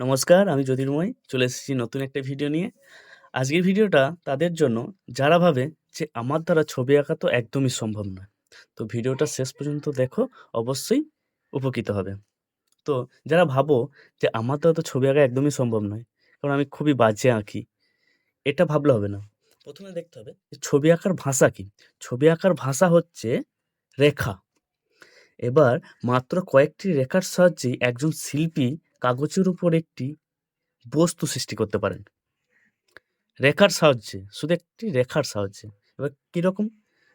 নমস্কার, আমি জ্যোতির্ময়। চলে এসেছি নতুন একটা ভিডিও নিয়ে। আজকের ভিডিওটা তাদের জন্য যারা ভাবে যে আমার দ্বারা ছবি আঁকা তো একদমই সম্ভব নয়। তো ভিডিওটা শেষ পর্যন্ত দেখো, অবশ্যই উপকৃত হবে। তো যারা ভাবো যে আমার দ্বারা তো ছবি আঁকা একদমই সম্ভব নয়। কারণ আমি খুবই বাজে আঁকি। এটা ভাবলে হবে না। প্রথমে দেখতে হবে যে ছবি আঁকার ভাষা কি? ছবি আঁকার ভাষা হচ্ছে রেখা। এবার মাত্র কয়েকটি রেখার সাহায্যেই একজন শিল্পী কাগজের উপর একটি বস্তু সৃষ্টি করতে পারেন। রেখার সাহায্যে, শুধু একটি রেখার সাহায্যে। এবার কীরকম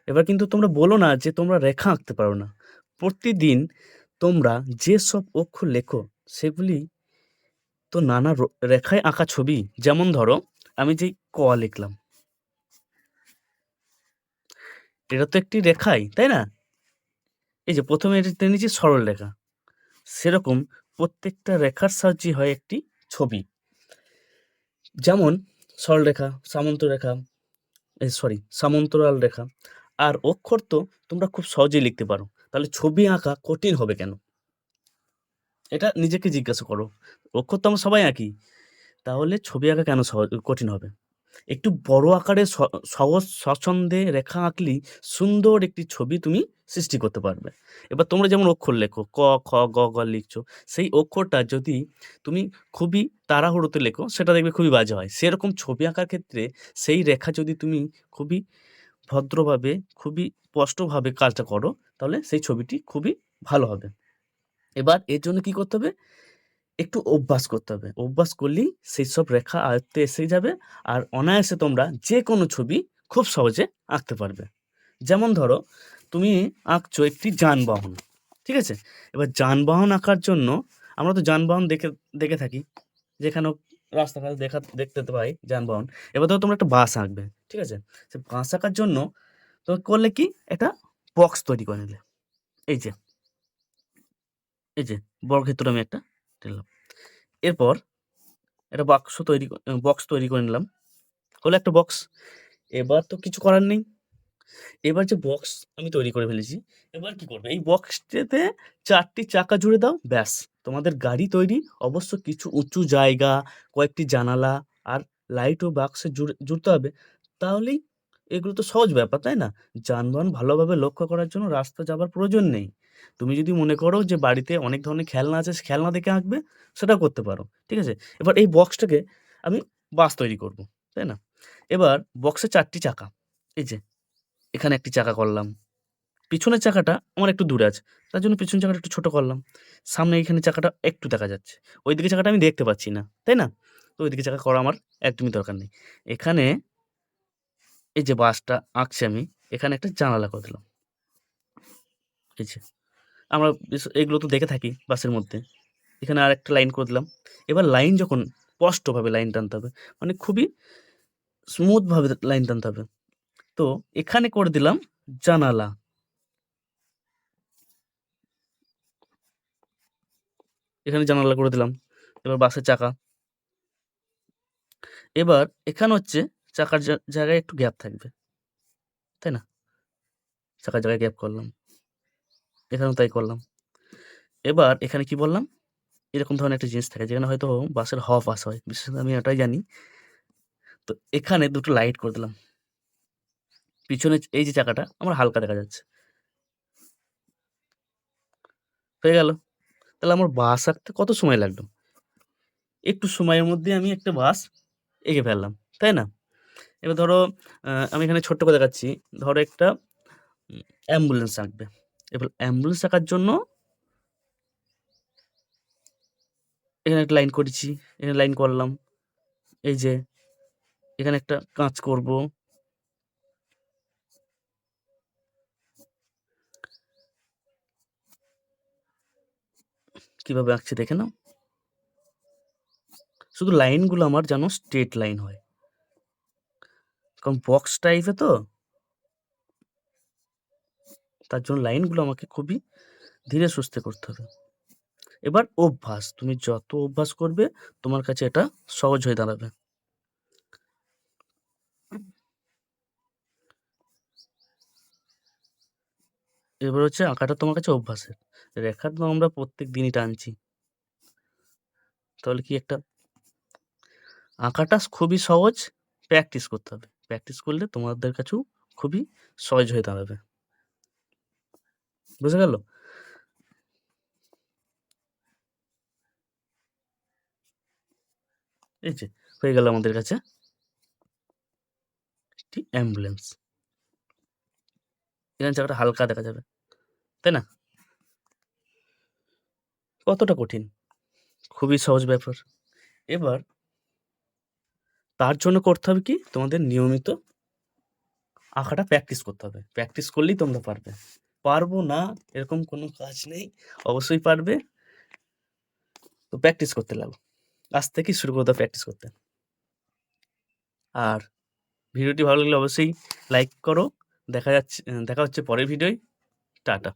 এবার কিন্তু তোমরা বলো না যে তোমরা রেখা আঁকতে পারো না। প্রতিদিন তোমরা যেসব অক্ষর লেখো সেগুলি তো নানা রেখায় আঁকা ছবি। যেমন ধরো আমি যেই ক লিখলাম। এটা তো একটি রেখাই, তাই না? এই যে ১ম এ এটা নিয়েছি সরল রেখা। সেরকম প্রত্যেকটা রেখার সাহায্যে হয় একটি ছবি। যেমন সরলরেখা, সামন্তরেখা, এই সরি সামন্তরাল রেখা। আর অক্ষর তো তোমরা খুব সহজেই লিখতে পারো। তাহলে ছবি আঁকা কঠিন হবে কেন? এটা নিজেকে জিজ্ঞাসা করো। অক্ষর তো আমরা সবাই আঁকি। তাহলে ছবি আঁকা কেন সহজ কঠিন হবে? একটু বড় আকারে সহজ স্বচ্ছন্দে রেখা আঁকলেই সুন্দর একটি ছবি তুমি সৃষ্টি করতে পারবে। এবার তোমরা যেমন অক্ষর লেখো ক, খ, গ, গ লিখছো। সেই অক্ষরটা যদি তুমি খুবই তাড়াহুড়োতে লেখো সেটা দেখবে খুবই বাজে হয়। সেরকম ছবি আঁকার ক্ষেত্রে সেই রেখা যদি তুমি খুবই ভদ্রভাবে, খুবই স্পষ্টভাবে কাজটা করো তাহলে সেই ছবিটি খুবই ভালো হবে। এবার এর জন্য কি করতে হবে? একটু অভ্যাস করতে হবে। অভ্যাস করলেই সেই সব রেখা আয়ত্তে এসে যাবে। আর অনায়াসে তোমরা যে কোনো ছবি খুব সহজে আঁকতে পারবে। যেমন ধরো, তুমি আঁকছো একটি যানবাহন। ঠিক আছে? এবার যানবাহন আঁকার জন্য আমরা তো যানবাহন দেখে দেখে থাকি। যেখানেও রাস্তাঘাটে দেখা, দেখতে পাই যানবাহন। এবার ধরো তোমরা একটা বাস আঁকবে। ঠিক আছে? সে বাস আঁকার জন্য তুমি করলে কি? একটা বক্স তৈরি করে নিলে। এই যে। এই যে, বর্গক্ষেত্র আমি একটা টেনলাম। এরপর একটা বাক্স তৈরি বক্স তৈরি করে নিলাম। হলো একটা বক্স। এবার তো কিছু করার নেই। এবার যে বক্স আমি তৈরি করে ফেলেছি, এবার কি করবে? এই বক্সটাতে চারটি চাকা জুড়ে দাও, ব্যাস! তোমাদের গাড়ি তৈরি। অবশ্য কিছু উঁচু জায়গা, কয়েকটি জানালা আর লাইট ও বাক্সে জুড়ে জুড়তে হবে। তাহলেই এগুলো তো সহজ ব্যাপার, তাই না? যানবাহন ভালোভাবে লক্ষ্য করার জন্য রাস্তা যাবার প্রয়োজন নেই। তুমি যদি মনে করো যে বাড়িতে অনেক ধরনের খেলনা আছে, খেলনা দেখে আঁকবে, সেটাও করতে পারো। ঠিক আছে? এবার এই বক্সটাকে আমি বাস তৈরি করব। তাই না? এবার বক্সে চারটি চাকা। এই যে এখানে একটি চাকা করলাম। পিছনের চাকাটা আমার একটু দূরে আছে। তার জন্য পিছনের চাকাটা একটু ছোটো করলাম। সামনে এখানে চাকাটা একটু দেখা যাচ্ছে। ওইদিকে চাকাটা আমি দেখতে পাচ্ছি না। তাই না? তো ওইদিকে চাকা করা আমার একদমই দরকার নেই। এখানে এই যে বাসটা আঁকছি আমি, এখানে একটা জানালা করে দিলাম। এই যে। আমরা এগুলো তো দেখে থাকি বাসের মধ্যে। এখানে আর একটা লাইন করে দিলাম। এবার লাইন যখন স্পষ্টভাবে লাইন টানতে হবে। মানে খুবই স্মুথ ভাবে লাইন টানতে হবে। তো এখানে করে দিলাম জানালা। এখানে জানালা করে দিলাম। এবার বাসের চাকা। এবার এখানে হচ্ছে চাকার জায়গায় একটু গ্যাপ থাকবে। তাই না? চাকার জায়গায় গ্যাপ করলাম। এখানেও তাই করলাম। এবার এখানে কি বললাম? এরকম ধরনের একটা জিনিস থাকে যেখানে হয়তো বাসের হওয়া পাস হয়। বিশেষত আমি এটাই জানি। তো এখানে দুটো লাইট করে দিলাম। পিছনে এই যে চাকাটা, আমার হালকা দেখা যাচ্ছে। হয়ে গেল। তাহলে আমার বাস আঁকতে কত সময় লাগল? একটু সময়ের মধ্যে আমি একটা বাস এঁকে ফেললাম। তাই না? এবার ধরো আমি এখানে ছোট্ট করে দেখাচ্ছি। ধরো একটা অ্যাম্বুলেন্স আঁকবে। এবার অ্যাম্বুলেন্স আঁকার জন্য এখানে একটা লাইন করেছি। এখানে লাইন করলাম। এই যে, এখানে একটা কাজ করব। কীভাবে আঁকছি দেখে নাও। শুধু লাইনগুলো আমার যেন স্ট্রেট লাইন হয়। কারণ বক্স টাইপে তো। তার জন্য লাইনগুলো আমাকে খুবই ধীরে সুস্থে করতে হবে। এবার অভ্যাস। তুমি যত অভ্যাস করবে, তোমার কাছে এটা সহজ হয়ে দাঁড়াবে। এবার হচ্ছে আঁকাটা তোমার কাছে অভ্যাসের। রেখা তো আমরা প্রত্যেক দিনই টানছি। তাহলে কি একটা আঁকাটা খুবই সহজ প্র্যাকটিস করতে হবে প্র্যাকটিস করলে তোমাদের কাছেও খুবই সহজ হয়ে দাঁড়াবে বুঝে গেল? এই যে, হয়ে গেল আমাদের কাছে একটি অ্যাম্বুলেন্স এখানে জায়গাটা হালকা দেখা যাবে, তাই না? কতটা কঠিন? খুবই সহজ ব্যাপার। এবার তার জন্য করতে হবে কি? তোমাদের নিয়মিত আঁকাটা প্র্যাকটিস করতে হবে। প্র্যাকটিস করলেই তোমরা পারবে। পারব না, এরকম কোনো কাজ নেই, অবশ্যই পারবে। তো প্র্যাকটিস করতে লাগো। আজ থেকেই শুরু করতে প্র্যাকটিস করতে। আর ভিডিওটি ভালো লাগলে অবশ্যই লাইক করো। দেখা যাচ্ছে, দেখা হচ্ছে পরের ভিডিওয়। টাটা।